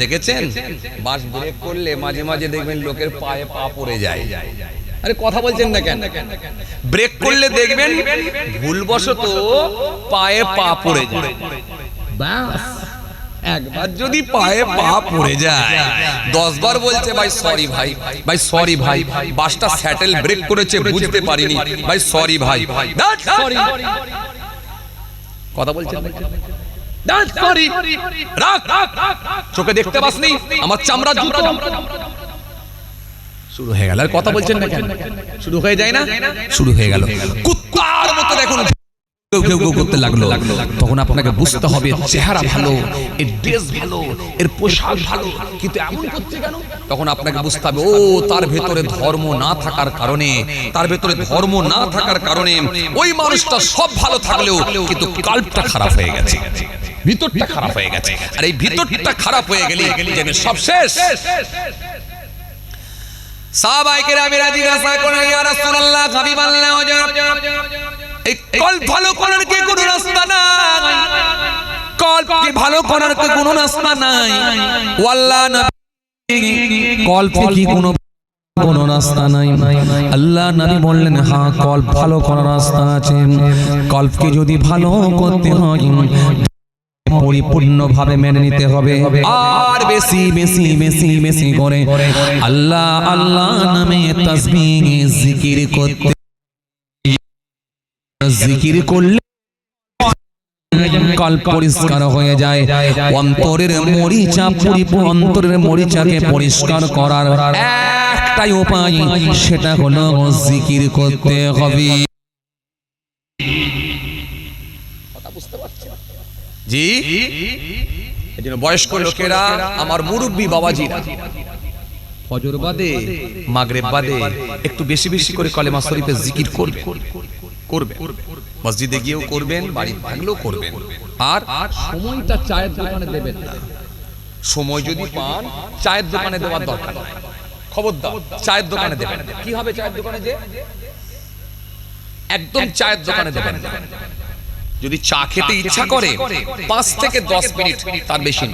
দেখেছেন? বাস ব্রেক করলে মাঝে মাঝে দেখবেন লোকের পায়ে পা পড়ে যায়। আরে কথা বলছেন না কেন? ব্রেক করলে দেখবেন ভুলবশত পায়ে পা পড়ে যায়। একবার যদি পায়ে পা পড়ে যায় দশ বার বলছে ভাই সরি ভাই। ভাই সরি ভাই। বাসটা স্যাটেল ব্রেক করেছে বুঝতে পারিনি। ভাই সরি ভাই। সরি কথা বলছেন রাখ চোখে দেখতে পাসনি? আমার চামড়া জুতো। শুরু হয়ে গেল। আর কথা বলছেন না কেন? শুরু হয়ে যায় না? শুরু হয়ে গেল। কুত্তার মতো দেখুন। কেউ কেউ কেউ করতে লাগল। তখন আপনাকে বুঝতে হবে চেহারা ভালো এর ড্রেস ভালো এর পোশাক ভালো। কিন্তু এমন করছে কেন? তখন আপনাকে বুঝতে হবে ও তার ভেতরে ধর্ম না থাকার কারণে তার ভেতরে ধর্ম না থাকার কারণে ওই মানুষটা সব ভালো থাকলেও কিন্তু কাল্পটা খারাপ হয়ে গেছে। ভিতরটা খারাপ হয়ে গেছে। আর এই ভিতরটা খারাপ হয়ে গেলে যেন সব শেষ। কেরামেরা জিজ্ঞাসা করেন ইয়া রাসূলুল্লাহ এই কল ভালো করার কি কোনো রাস্তা নাই? কল্পকে ভালো করার কি কোনো রাস্তা নাই? ওয়াল্লাহ নবী কি কোনো কোন রাস্তা নাই? আল্লাহ নবী বললেন হ্যাঁ কল্প ভালো করার রাস্তা আছে। কল্পকে যদি ভালো করতে হয় পরিপূর্ণভাবে মেনে নিতে হবে। আর বেশি বেশি বেশি বেশি করে আল্লাহ আল্লাহ নামে তাসবিহ, জিকির করতে জিকির করলে কাল পরিষ্কার হয়ে যায়। অন্তরের মরিচা পরিপূর্ণ অন্তরের মরিচাকে পরিষ্কার করার একটাই উপায়, সেটা হলো জিকির করতে হবে। জি এই জন্য বয়স্ক লোকেরা, আমার মুরব্বী বাবাজিরা, ফজর বাদে, মাগরেব বাদে, একটু বেশি বেশি করে কলেমা শরীফে জিকির করবে করবে। মসজিদে গিয়েও করবেন বাড়ি থাকলেও করবেন। আর সময়টা চায়ের দোকানে দেবেন না। সময় যদি পান, চায়ের দোকানে দেওয়ার দরকার নাই। খবরদার, চায়ের দোকানে দেবেন কি হবে চায়ের দোকানে যে? একদম চায়ের দোকানে দেবেন। যদি চা খেতে ইচ্ছা করে পাঁচ থেকে দশ মিনিট তার বেশি।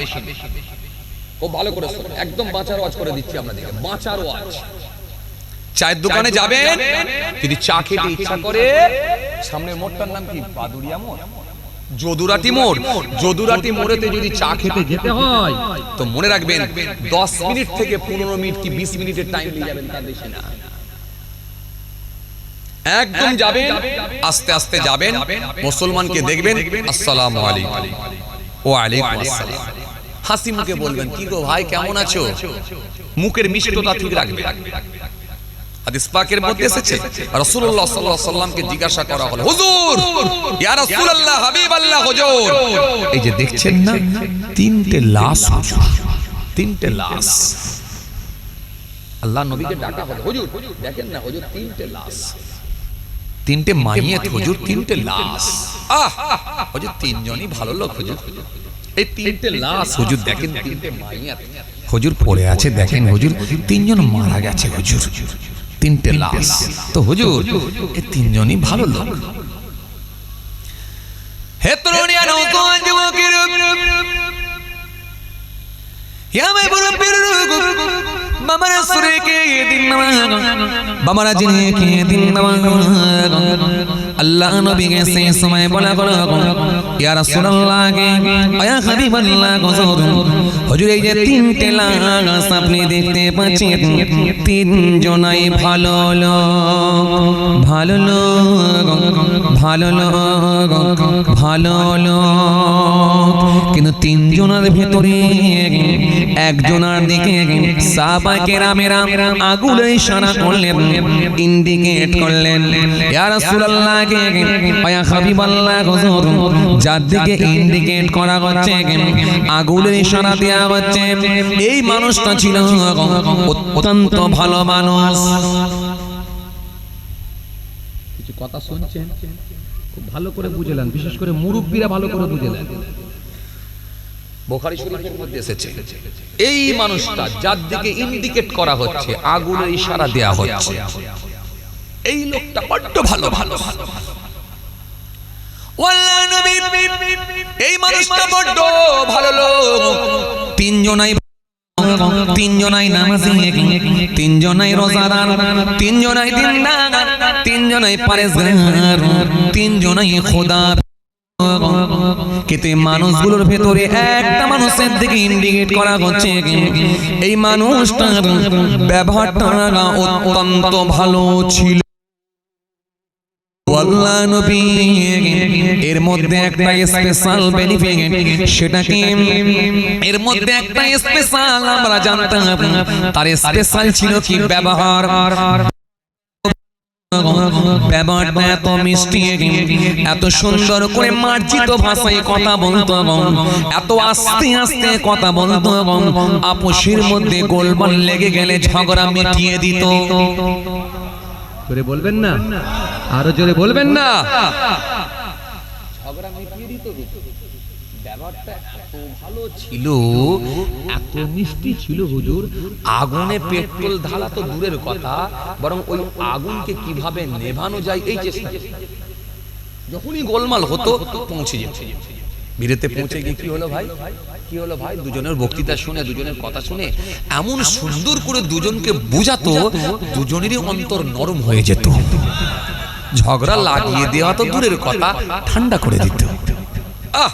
ও ভালো করে একদম বাঁচার ওয়াজ করে দিচ্ছি আপনাদেরকে বাঁচার ওয়াজ। চায়ের দোকানে যাবেন? যদি চা খেতে ইচ্ছা করে সামনের মোড়টার নাম কি? বাদুরিয়া মোড়? যদুরাটি মোড়। যদুরাটি মোড়েতে যদি চা খেতে যেতে হয় তো মনে রাখবেন দশ মিনিট থেকে পনেরো মিনিট কি বিশ মিনিটের টাইম নিয়ে যাবেন তার বেশি না। একদম যাবেন আস্তে আস্তে যাবেন মুসলমানকে দেখবেন আসসালামু আলাইকুম। ও আলাইকুম আসসালাম। হাসি মুখে বলবেন কি গো ভাই কেমন আছো? মুখের মিষ্টতা ঠিক রাখবে হাদিস পাকের মধ্যে এসেছে রাসূলুল্লাহ সাল্লাল্লাহু আলাইহি সাল্লামকে জিজ্ঞাসা করা হলো হুজুর ইয়া রাসূলুল্লাহ হাবিবাল্লাহ হুজুর। এই যে দেখছেন না তিনটে লাশ তিনটে লাশ। আল্লাহ নবীকে ডাকা হলো হুজুর দেখেন না হুজুর তিনটে লাশ। তিনটে মাইয়াত হুজুর তিনটে লাশ। আহ হুজুর তিনজনই ভালো লোক হুজুর এই তিনটে লাশ। হুজুর দেখেন তিনটে মাইয়াত হুজুর পড়ে আছে দেখেন হুজুর তিনজন মারা গেছে হুজুর তিনটে লাশ। তো হুজুর এই তিনজনই ভালো লোক। হে তরুণিয়া নৌকোয়ান যুবকের ইয়া মে মুরব্বির বাবারা সুরে কে দিন বাবারা জিনে কে দিন আল্লাহ নবী কে সেই সময় বলা বলা ইয়া রাসূলুল্লাহ আয়া হাবিবাল্লাহ হুজুর হুজুর এই যে তিনটে লাশ আপনি দেখতে পাচ্ছেন তিন জনাই ভালো লোক ভালো লোক ভালো লোক ভালো লোক। কিন্তু তিন তিনজনের ভেতরে একজনের দিকে সাহাবা কেরামেরা আগুনে ইশারা করলেন, ইন্ডিকেট করলেন। ইয়া রাসূলুল্লাহকে ইয়া হাবিবাল্লাহ হুজুর, যার দিকে ইন্ডিকেট করা হচ্ছে, আগুনের ইশারা দেওয়া হচ্ছে, এই মানুষটা ছিল অত্যন্ত ভালো মানুষ। কিছু কথা শুনছেন? খুব ভালো করে বুঝলেন, বিশেষ করে মুরব্বীরা ভালো করে বুঝলেন। বোখারি শরীফের মধ্যে এসেছে, এই মানুষটা যার দিকে ইন্ডিকেট করা হচ্ছে, আগুনের ইশারা দেয়া হচ্ছে। এই লোকটা বড্ড ভালো ভালো ওয়াল্লাহ নবী, এই মানুষটা বড্ড ভালো লোক। তিনজনাই তিনজনাই নামাজি, তিনজনাই রোজাদার, তিনজনাই দিনদার, তিনজনাই পারেজগার, তিনজনাই খোদা। কিন্তু মানুষগুলোর ভেতরে একটা মানুষের দিকে ইন্ডিকেট করা হচ্ছে। এই মানুষটার ব্যবহারটা অত্যন্ত ভালো ছিল। আল্লাহ নবী। এর মধ্যে একটা স্পেশাল বেনিফিট সেটা কি এর মধ্যে একটা স্পেশাল আমরা জানতাম। তার স্পেশাল ছিল কি? ব্যবহার। ব্যবহারটা এত মিষ্টি, এত সুন্দর করে মার্জিত ভাষায় কথা বলতো এত আস্তে আস্তে কথা বলতো আপোষের মধ্যে গোলমাল লেগে গেলে ঝগড়া মিটিয়ে দিত। বলবেন না? আরও জোরে বলবেন না। ছিল, এত মিষ্টি ছিল হুজুর। আগুনে পেট্রোল ঢালা তো দূরের কথা, বরং ওই আগুনকে কীভাবে নেভানো যায় এই চেষ্টা। যখনই গোলমাল হতো, পৌঁছে যেত। বিরেতে পৌঁছে গিয়ে কি হলো ভাই? কি হলো ভাই? দুজনের বক্তৃতা শুনে, দুজনের কথা শুনে এমন সুন্দর করে দুজনকে বুঝাতো, দুজনেরই অন্তর নরম হয়ে যেত। ঝগড়া লাগিয়ে দেওয়া তো দূরের কথা ঠান্ডা করে দিত। আহ